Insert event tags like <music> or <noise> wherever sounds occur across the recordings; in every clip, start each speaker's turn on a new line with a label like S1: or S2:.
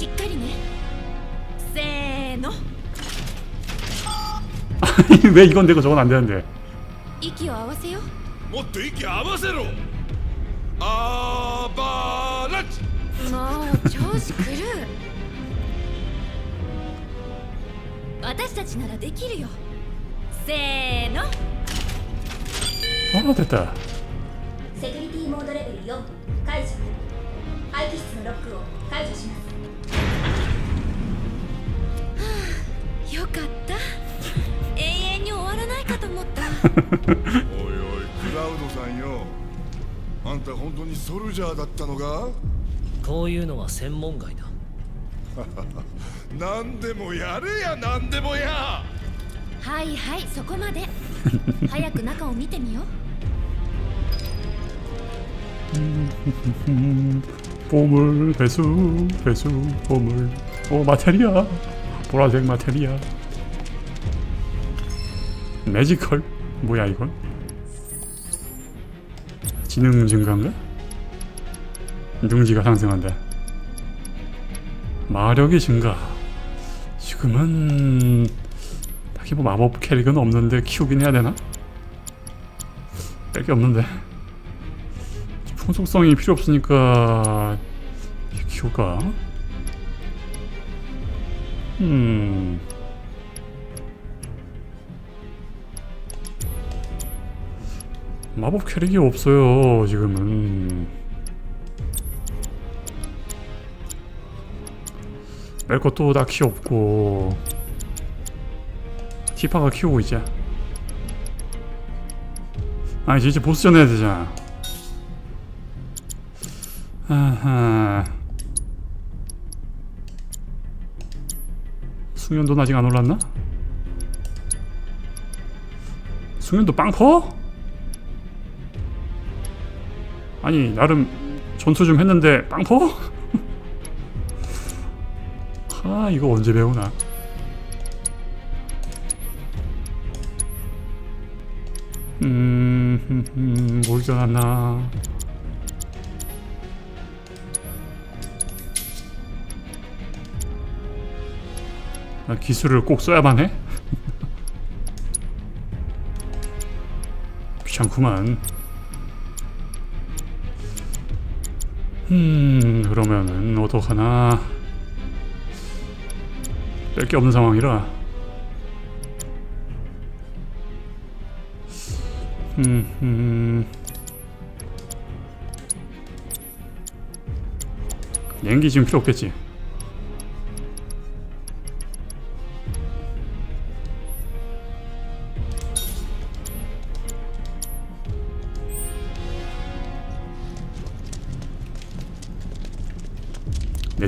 S1: しっかりねせーの
S2: 왜 이건 되고 저건 안 되는데
S1: 息を合わせよ
S3: もっと息合わせろあーばーラッチ
S1: もう調子狂う私たちならできるよせーの
S2: 아 됐다
S4: セキュリティモードレベル4解除排気室のロックを解除します
S1: よかった永遠に終わらないかと思った
S3: おいおいクラウドさんよあんた本当にソルジャーだったのか
S5: こういうのは専門外だ<laughs>
S3: 何でもやれや何でもや
S1: はいはいそこまで早く中を見てみよう
S2: 보물 회수 회수 보물 오 마테리아 보라색 마테리아 매지컬 뭐야 이건 지능 증가인가? 능지가 상승한다 마력이 증가 지금은 딱히 뭐 마법 캐릭은 없는데 키우긴 해야 되나? 뺄 게 없는데 풍속성이 필요 없으니까 키울까? 음. 마법 캐릭이 없어요 지금은 뺄 것도 딱히 없고 티파가 키우고 있자 아니 이제 보스전 해야 되잖아 아하. 숙련도는 아직 안 올랐나? 숙련도 빵퍼? 아니 나름 전투 좀 했는데 빵퍼? <laughs> 아 이거 언제 배우나 음, 음, 음, 뭘 전하나 기술을 꼭 써야만 해? 귀찮구만. 음, 그러면은 어떡하나. 뺄 게 없는 상황이라. 음, 음. 냉기 지금 필요 없겠지.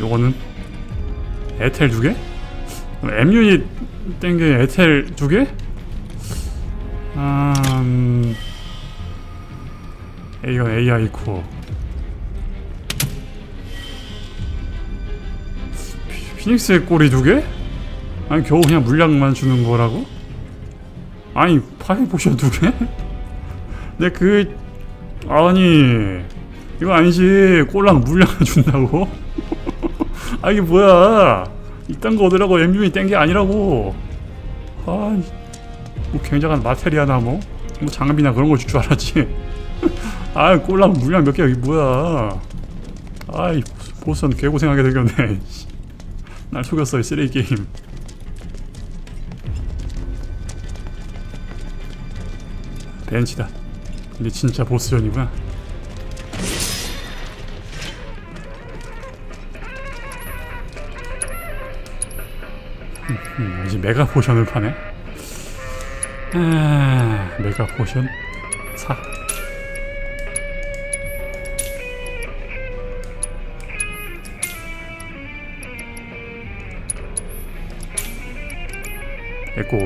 S2: 요거는 에텔 두 개? M 유닛 땡게 에텔 두 개? 아, 음... 이건 AI 코어 피닉스의 꼬리 두 개? 아니 겨우 그냥 물량만 주는 거라고? 아니 파이 포션 두 개? <laughs> 근데 그 아니 이거 아니지 꼴랑 물량을 준다고? 아 이게 뭐야? 이딴 거 얻으라고 MU이 뗀 게 아니라고. 아뭐 굉장한 마테리아나 뭐, 뭐 장비나 그런 걸 줄 줄 알았지. <laughs> 아 꼴랑 물량 몇 개야? 이게 뭐야? 아이 보선 개고생하게 생겼네. <laughs> 날 속였어 이 쓰레기 게임. 벤치다. 근데 진짜 보스전이구나 음, 이제 메가 포션을 파네. 아, 메가 포션 사. 됐고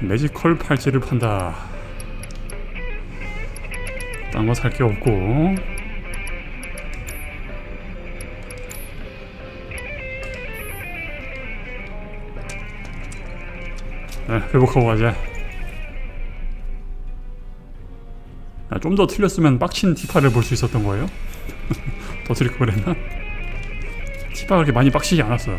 S2: 매지컬 팔찌를 판다 딴 거 살 게 없고 네, 회복하고 가자 아, 좀더 틀렸으면 빡친 티파를 볼 수 있었던 거예요? <laughs> 더 틀릴 걸 그랬나? 티파가 그렇게 많이 빡치지 않았어요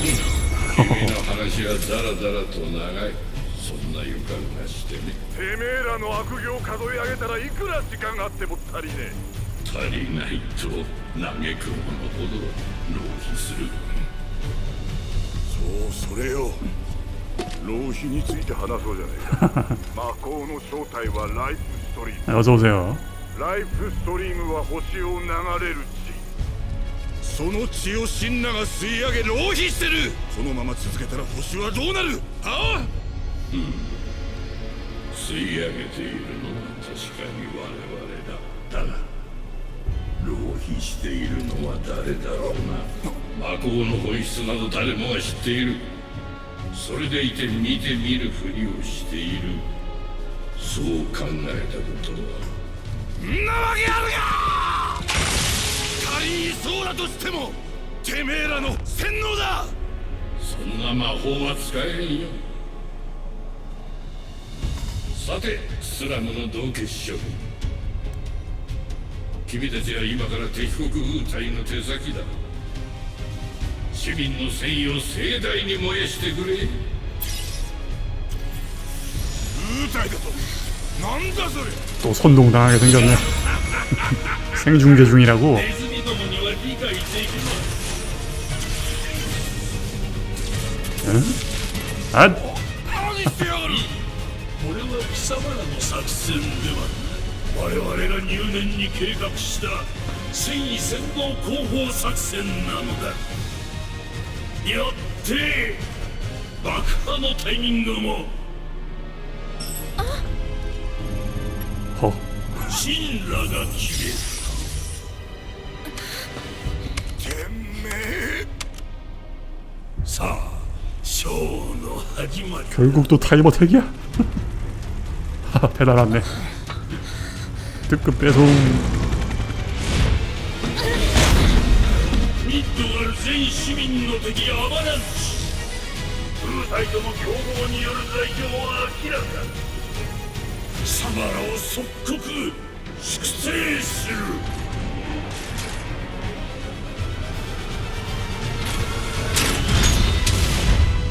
S6: 君の話はザラザラと長いそんな予感がしてね
S3: てめえらの悪行を数え上げたらいくら時間があっても足りねえ。
S6: 足りないと嘆くものほど浪費する。
S3: そうそれよ。浪費について話そうじゃないか。<laughs> 魔法の正体はライフストリーム。
S2: あそうせよ。
S3: ライフストリームは星を流れるその血をシンナが吸い上げ浪費してる。このまま続けたら星はどうなる？はあ？
S6: 吸い上げているのは確かに我々だ。だが浪費しているのは誰だろうな。魔法の本質など誰もが知っている。それでいて見て見るふりをしている。そう考えたことは。
S3: んなわけあるか仮にそうだとしてもてめえらの洗脳だ
S6: そんな魔法は使えんよさてスラムの道化師諸君君たちは今から敵国ウータイの手先だ市民の戦意を盛大に燃やしてくれ
S3: ウータイだとなんだそれ
S2: 또 선동당하게 생겼네 <laughs> 생중계 중이라고
S6: ネズミどもには理 解できま
S2: 아
S3: 何してやがる
S6: これは貴様らの作戦では我々が入念に計画した戦意先導広報作戦なのだ。よって爆破のタイミングも。
S2: 허.
S6: 神羅が決める
S2: 결국 또 타이머 택이야? 하 <laughs> 배달 왔네. 특급 배송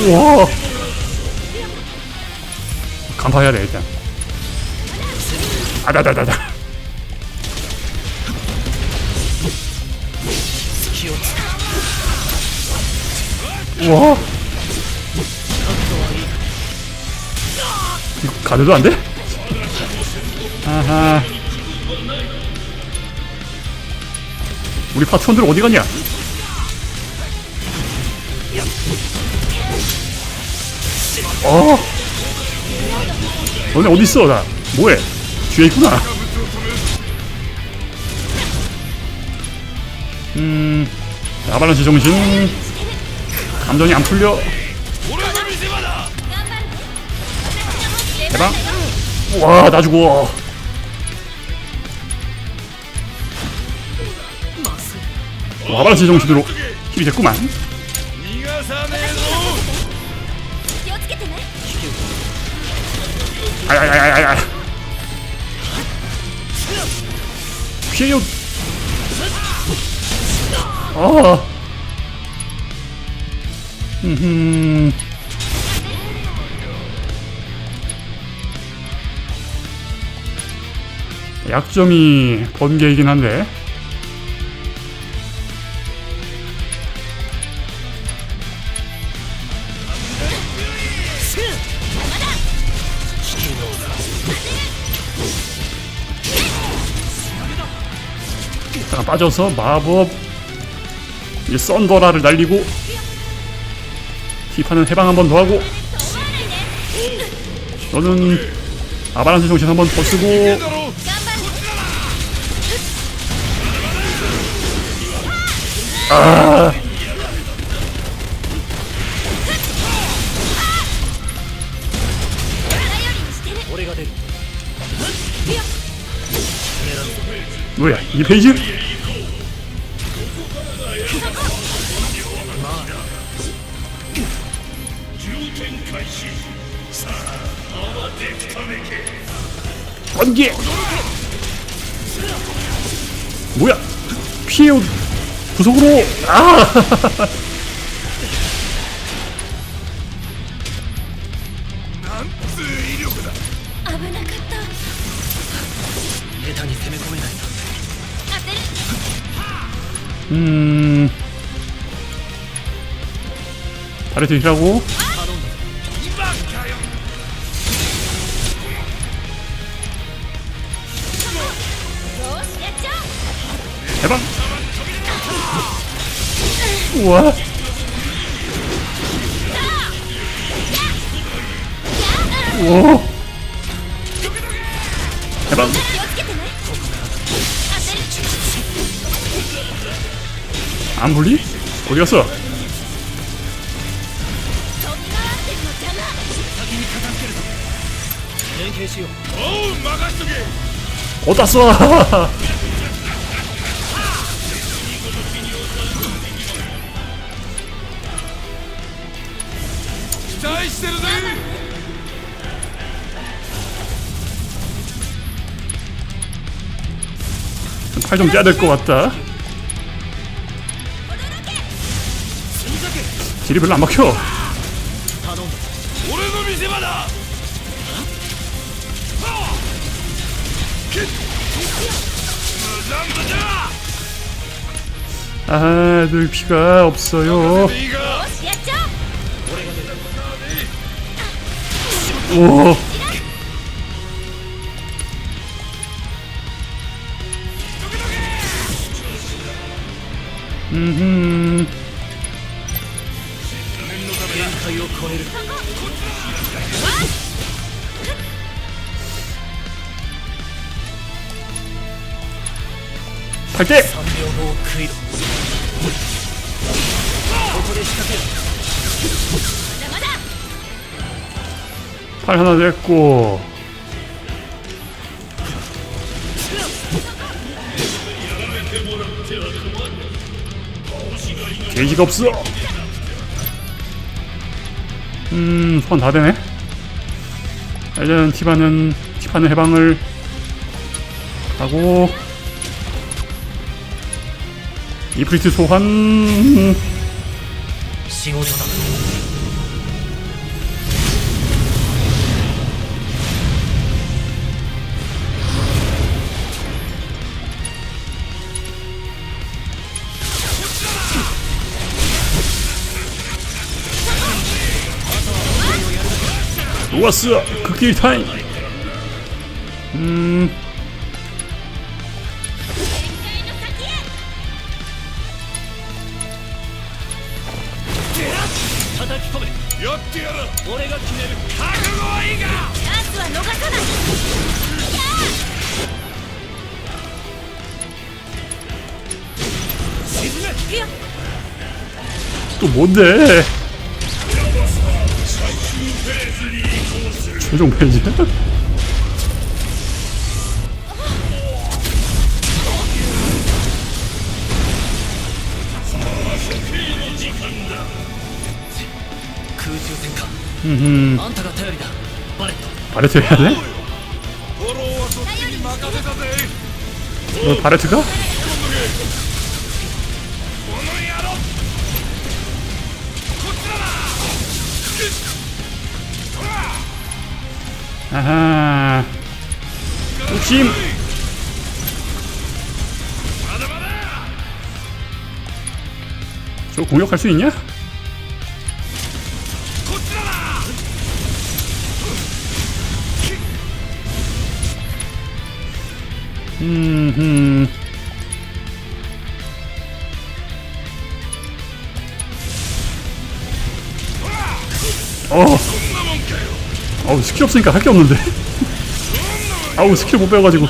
S2: 우와. 간파해야 돼 일단. 아다다다다 우와. 이거 가드도 안 돼? 아하. 우리 파트원들 어디 갔냐? 어. 너네 어디 있어? 나 뭐해? 뒤에 있구나. 음, 아발란시 정신. 감정이 안 풀려. 대박. 와, 나 죽어. 와, 아발란시 정신으로 힘이 됐구만. 아야야야야야. 피해요. 아. 음. 약점이 번개이긴 한데. 잠깐 빠져서 마법 이제 썬더라를 날리고 티파는 해방 한 번 더 하고 저는 아바란스 정신 한 번 더 쓰고 아. 뭐야 이 페이지 전개 뭐야? 피해온 구석으로! 아! 음... 다리 드시라고? 해방 우와. 오.
S1: 해방
S2: 안 불리? 어디 갔어?
S3: 네, 어디갔어 <laughs> してるぜ
S2: 팔 좀 떼야 될 것 같다. 길이 별로 안 막혀.
S3: 俺の見せ場だ無駄だ
S2: 아, 늘 피가 없어요.
S3: いいが
S2: 오.
S5: 음흠. 갈게!
S2: 팔 하나 냈고. 계기가 없어. 음 턴 다 되네. 일단 티바는 티파는 해방을 하고. 이프리트 소환. うわすわ茎切り
S5: たい。うん。
S3: やってや
S5: る
S2: もね 표정 봐야지 바레트 해야 돼? 바레트가? 아하. 욕심. 저 공격할 수 있냐? 음. 음. 스킬 없으니까 할 게 없는데. 아우 스킬 못 배워가지고.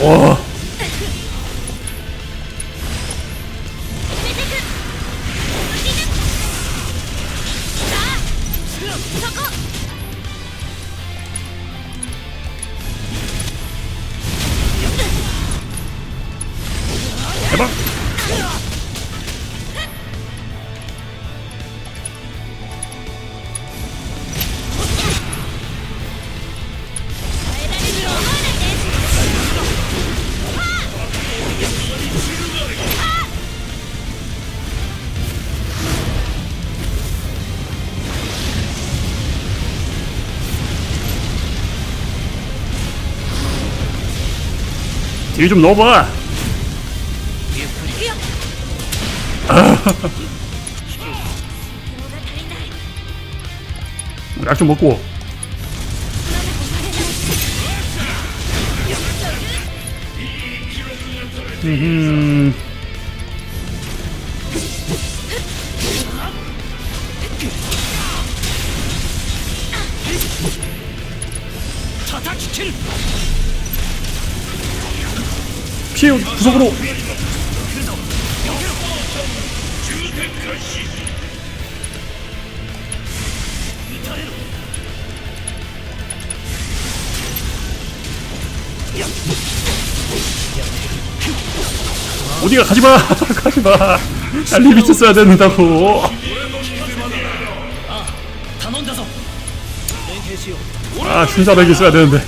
S2: 와. 딜 좀 넣어봐.
S1: 아.
S2: 약좀 먹고. 음. 구석으로. 어디가 가지마. <laughs> 가지마. 난리 미쳤어야 된다고. 아 순사백이 있어야 되는데.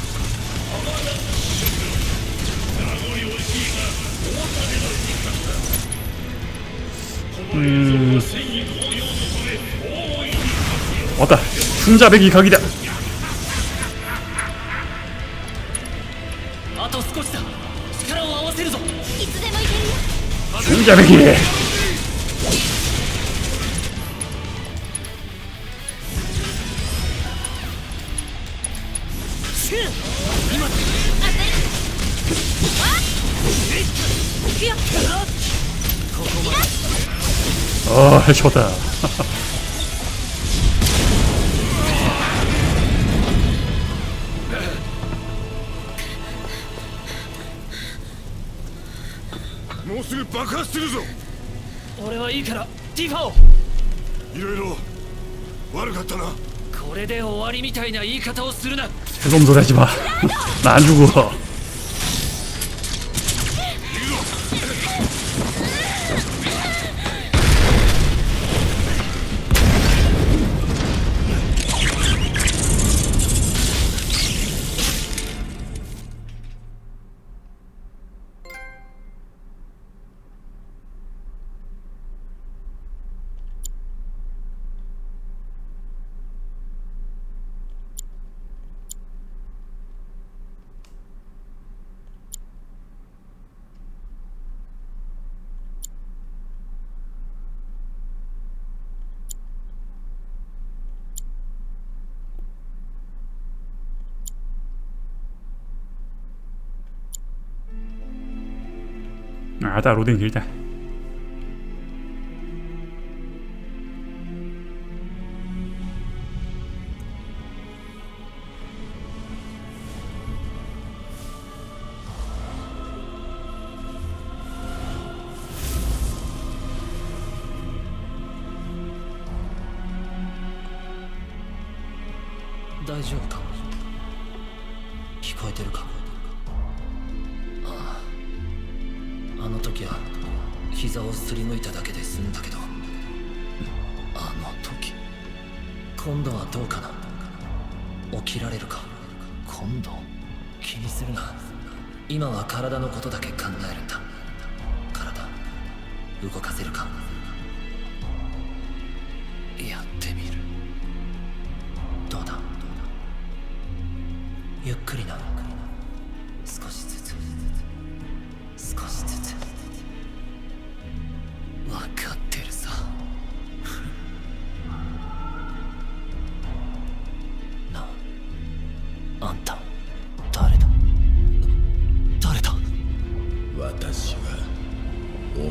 S2: 왔다 풍자배기 각이다.
S1: 풍자배기
S2: 아 해쳤다.
S5: みたいな言い方をするな
S2: 새솜 소리 하지마 <laughs> 나 안 죽어
S5: 大丈夫か？聞こえてるか？膝をすりむいただけで済んだけどあの時今度はどうかな？起きられるか？今度？気にするな。今は体のことだけ考えるんだ。体動かせるか？やってみる。どうだ？ゆっくりな。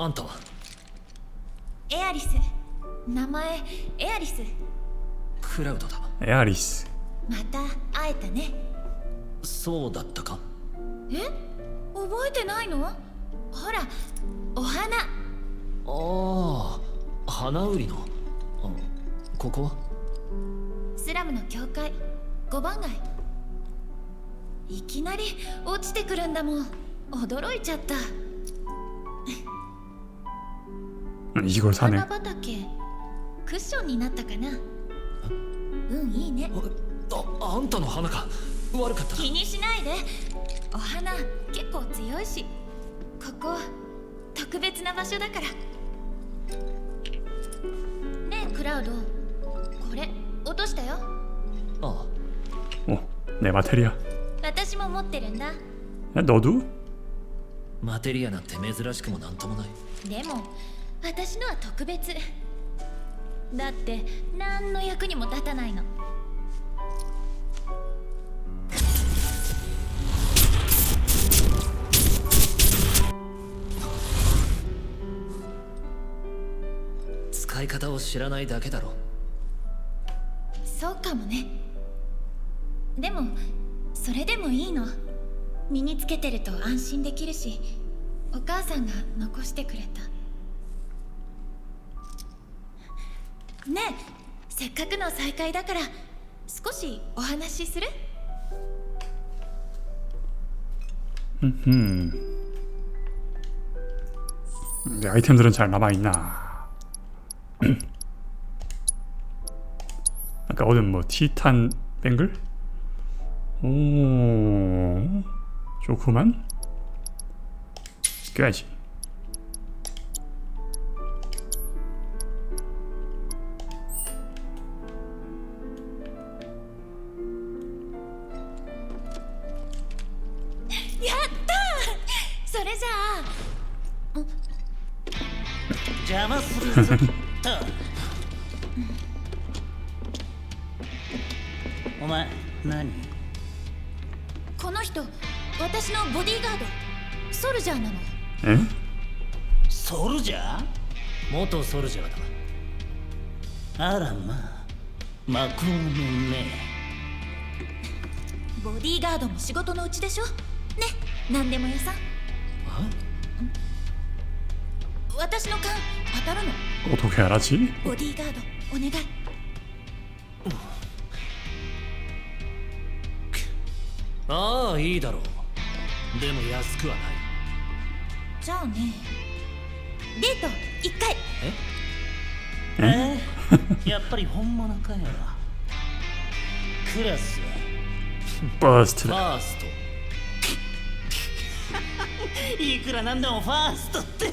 S5: あんたは？
S1: エアリス。名前エアリス。
S5: クラウドだ。
S2: エアリス。
S1: また会えたね。
S5: そうだったか？
S1: え？覚えてないの？ほらお花。
S5: ああ花売りの？ここは？
S1: スラムの教会。5番街。いきなり落ちてくるんだもん。驚いちゃった。
S2: 何これ
S1: 花畑クッションになったかな？うんいいね。
S5: ああんたの花か。悪かった
S1: 気にしないで。お花結構強いしここ特別な場所だから。ねえクラウド。これ落としたよ。
S5: あ
S2: あ。おねマテリア。
S1: 私も持ってるんだ。
S2: えどう？
S5: マテリアなんて珍しくもなんともない。
S1: でも私のは特別。だって何の役にも立たないの。
S5: 使い方を知らないだけだろ。
S1: そうかもね。でもそれでもいいの。身につけてると安心できるしお母さんが残してくれたねえせっかくの再会だから少しお話しする
S2: 음. 내 아이템들은 잘 남아있나? 아까 얻은 뭐 티탄 뱅글? 오 좋구만 껴야지
S7: 邪魔するぞ。と <laughs> お前何？
S1: この人私のボディーガードソルジャーなの。
S2: 에?
S7: ソルジャー？
S5: 元ソルジャーだ
S7: あらまあ魔法のね。
S1: ボディーガードも仕事のうちでしょ？ね何でも屋さ。ん。私の勘当たるの
S2: おとけあらち
S1: ボディーガードお願い。
S5: ああいいだろう。でも安くはない。
S1: じゃあね。デート一回。
S7: え？え？やっぱり本物かよ。クラスは。
S2: バースト
S5: ファースト。<laughs>
S7: いくらなんでもファーストって。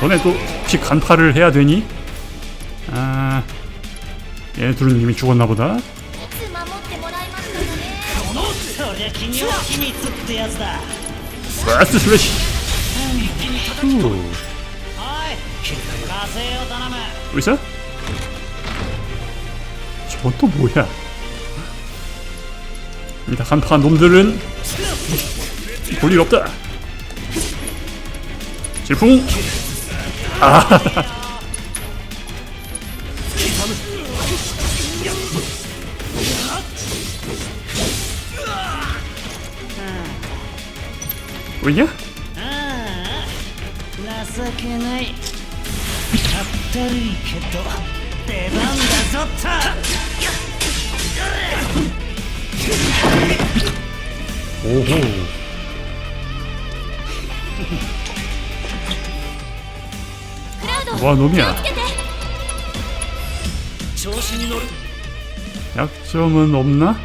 S2: 너네 또 혹시 간파를 해야 되니? 아, 얘 둘은 이미 죽었나 보다. 라스트 슬래시. 어디서? 저것도 뭐야? 일단 간파 놈들은 볼일 없다. 질풍. <laughs> ああや。
S7: ああ情けない。かったるいけど出番だぞっ
S2: たお 와 놈이야. 약점은 없나?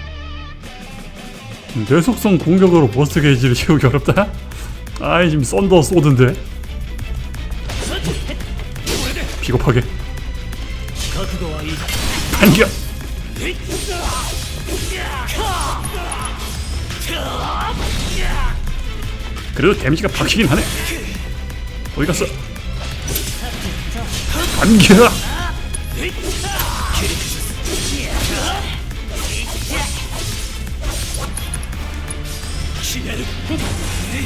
S2: 뇌속성 공격으로 보스 게이지를 채우기 어렵다? 아이 지금 썬더 쏘던데. 비겁하게. 반겨 그래도 데미지가 박히긴 하네. 어디 갔어? 반겨!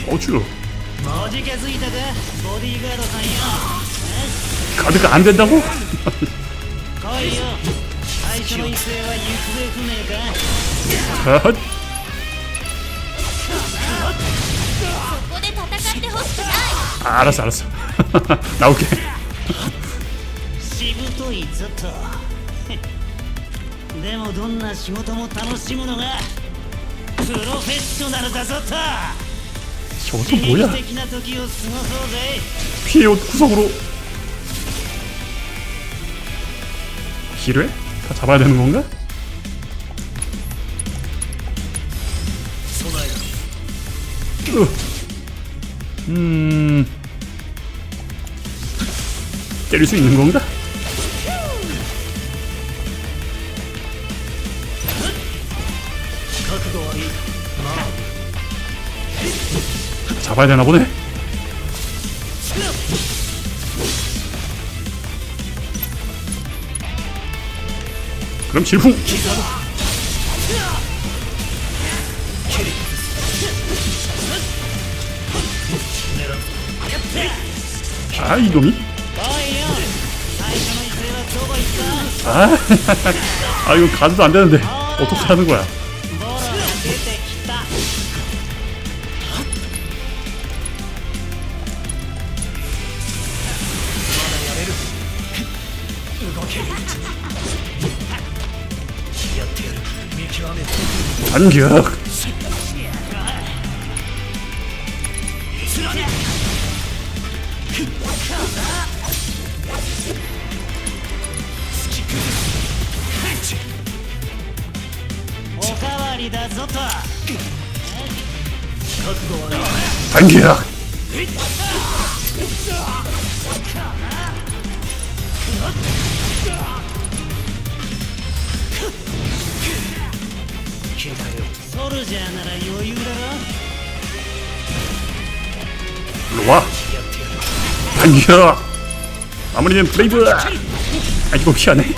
S2: 어쭈 가드가 안 된다고? 알았어 알았어 <laughs> 나올게
S7: しぶといぞとでもどんな仕事も楽しむのがプロフェッショナルだぞと
S2: 저거 또
S7: 刺激
S2: 뭐야
S7: 的な時を過ごそうぜ
S2: 피해 옷 구석으로 기뢰? 다 잡아야 되는 건가?
S5: 備えろ
S2: 으. 음 때릴 수 있는 건가? 가야 되나 보네. 그럼 질풍. 아 이놈이. 아, <laughs> 아 이거 가도 안 되는데 어떻게 하는 거야? 반격. 반격. 마무리는 브레이브. 아 이거 피하네.